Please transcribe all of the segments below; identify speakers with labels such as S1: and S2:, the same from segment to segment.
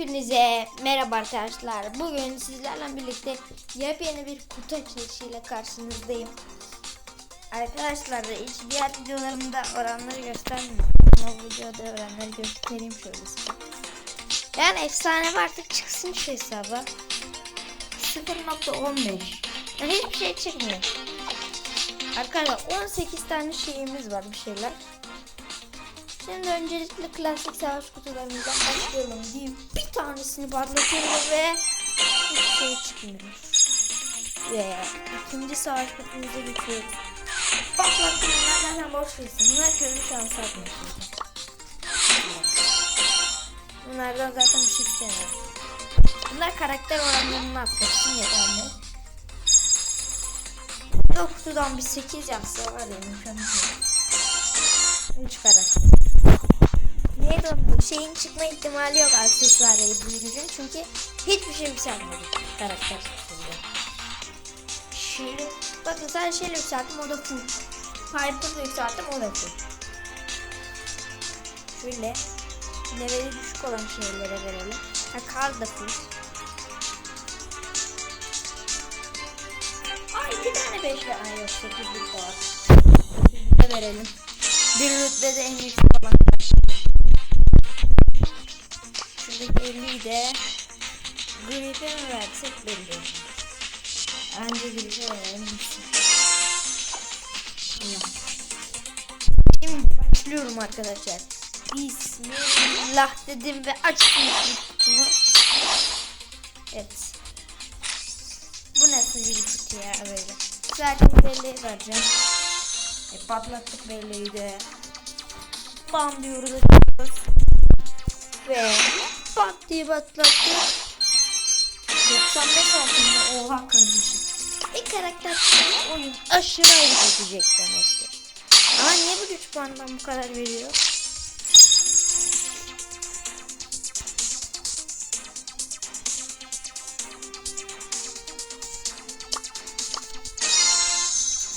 S1: Hepinize merhaba arkadaşlar. Bugün sizlerle birlikte yepyeni bir kutu açılışıyla karşınızdayım. Arkadaşlar hiç diğer videolarımda oranları göstermiyorum. Ama bu videoda oranları göstereyim şöyle size. Yani efsane artık çıksın şu hesaba. 0.15 Yani hiçbir şey çıkmıyor. Arkadaşlar 18 tane şeyimiz var bir şeyler. Şimdi öncelikle klasik savaş kutularımızdan başlayalım deyip bir tanesini patlatıyorum ve hiçbir şey çıkmıyor. Ve ikinci savaş kutumuza geçiyoruz. Bunlar zaten boş versin. Bunlar köylü şansı atmıyor. Bunlardan zaten bir şey istemiyorum. Bunlar karakter oranlarını atlasın yeterli. Bu kutudan bir 8 yapsa var ya mükemmel. 3 karakter. Neydi onun? Şeyin çıkma ihtimali yok aksesuar ve büyücünün çünkü hiçbir şey yükselmedi karakter çıktığında. Şöyle bakın sen şeyle yükselttim o da full. Piper'la yükselttim o da full. Şöyle leveli düşük olan şeylere verelim. Ha kar da full. Ay iki tane beş. Ay yok sekizlik var. Sekizlik de verelim. Bir rütbede en yüksek olan Şuradaki 50'yi de Griff'e mi versek belli. Bence Griff'e verelim. Şimdi başlıyorum arkadaşlar. Bismillah dedim ve açtım. Evet. Bu nasıl bir kutu ya böyle. Zaten belli vereceğim. E, patlattık belleği de. Bam diyoruz. Ve pat diye patlattık. 95 altında oha kardeşim. Bir karakter oyun aşırı ayıp edecek demektir. Ama niye bu güç puanından bu kadar veriyor?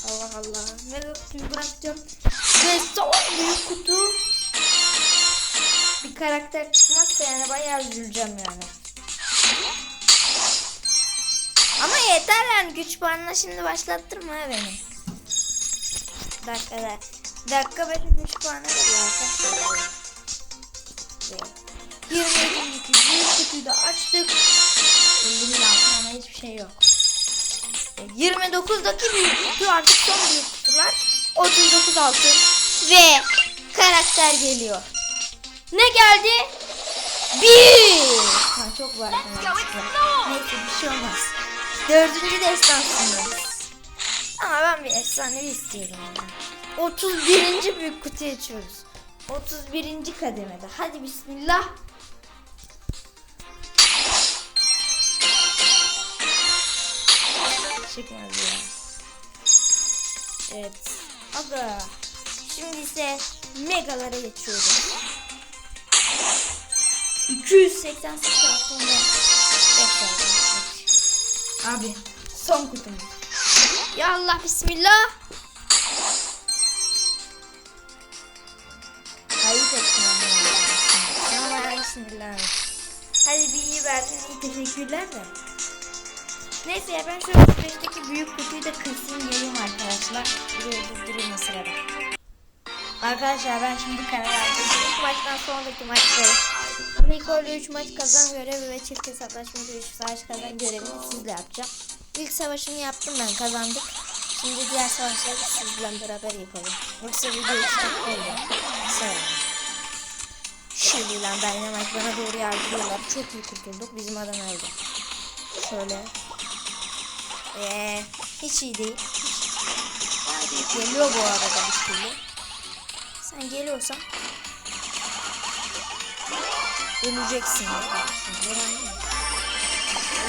S1: Allah Allah. Kutuyu bırakacağım. Ve son büyük kutu. Bir karakter çıkmazsa yani bayağı üzüleceğim yani. Ama yeter yani güç puanına şimdi başlattırma beni. Dakikada. Dakika benim güç puanı veriyor. 27 200 büyük kutuyu da açtık. 50 bin altın ama hiçbir şey yok. 29'daki büyük kutu artık son büyük kutular. 39 altın ve karakter geliyor. Ne geldi? Bir. Ha, çok var. Neyse bir şey olmaz. Dördüncü destansındayız. Ama ben bir efsanevi istiyorum. Yani. 31. büyük kutu açıyoruz. 31. kademede. Hadi bismillah. Çıkmadı ya. Evet. Aga. Şimdi ise megalara geçiyoruz. 288 altında. Abi son kutumuz. Ya Allah bismillah. Ayıp ettim ama. Ama bismillah. Hadi bir iyi verdin iyi teşekkürler de. Neyse ya ben şu 35'teki büyük kutuyu da kısayım geleyim arkadaşlar. Buraya durdurayım o sırada. Arkadaşlar ben şimdi karar verdim. İlk maçtan sonraki maçları. Nicole'le 3 maç kazan görevi ve çift hesaplaşma 3 savaş kazan görevini sizle yapacağım. İlk savaşımı yaptım ben kazandık. Şimdi diğer savaşları sizle beraber yapalım. Yoksa video 3 dakika oluyor. Sonra. Şimdi lan Dynamite bana doğru yardırıyorlar. Çok iyi kurtulduk. Bizim adam öldü. Şöyle. Eee hiç iyi değil. Geliyor bu arada bir türlü. Sen geliyorsan öleceksin.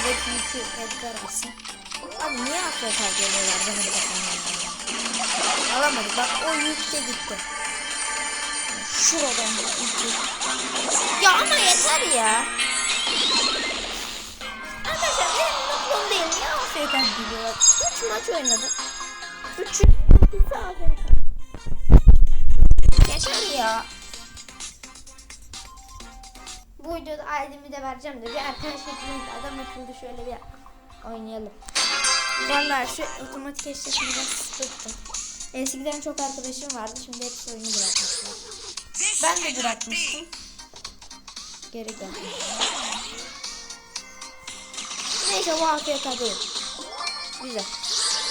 S1: Evet yükü Edgar alsın. Abi niye AFK geliyorlar bana bakın. Alamadık bak o yük de gitti. Şuradan bir yük. Ya ama yeter ya. Arkadaşlar benim mutlum değil. Niye AFK geliyorlar? 3 maç oynadım. 3'ün ikisi AFK. Yeter ya. Bu videoda ailemi de vereceğim de bir arkadaş ekleyin adam akıllı şöyle bir oynayalım. Vallahi şu otomatik eşleşmeyi biraz sıkıldım. Eskiden çok arkadaşım vardı şimdi hepsi oyunu bırakmışlar. Ben de bırakmıştım. Geri geldim. Neyse bu AFK değil. Güzel.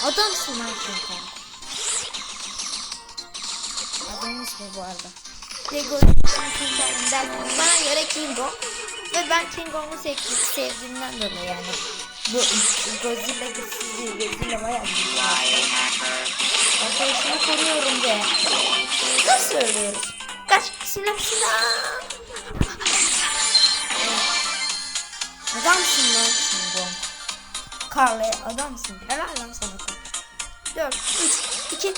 S1: Adamsın sen. Adamın ismi bu arada. Lego King derken bana göre King. Ve ben King Kong'u sevdiğimden dolayı yani. Bu Godzilla güçsüz değil. Godzilla bayağı güçlü. Arkadaşımı koruyorum be. Nasıl söylüyoruz? Kaç bismillah bismillah. Adamsın lan King Kong. Carly adamsın. Helal lan sana Carl. 4, 3, 2, 1.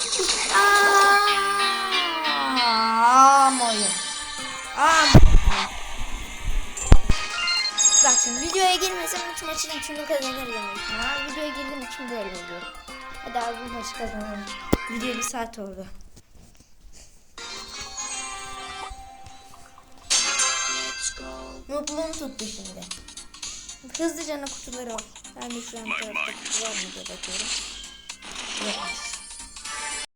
S1: Aaa oyun. Aaa Bak şimdi videoya girmesem üç maçın üçünü kazanırım. Ha, videoya girdiğim için böyle oluyor. Hadi abi bu maçı kazanalım. Video bir saat oldu. Mutluluğum tuttu şimdi. Hızlıca kutuları al. Ben de şu an tarafta kutu var mı diye bakıyorum. Yokmuş.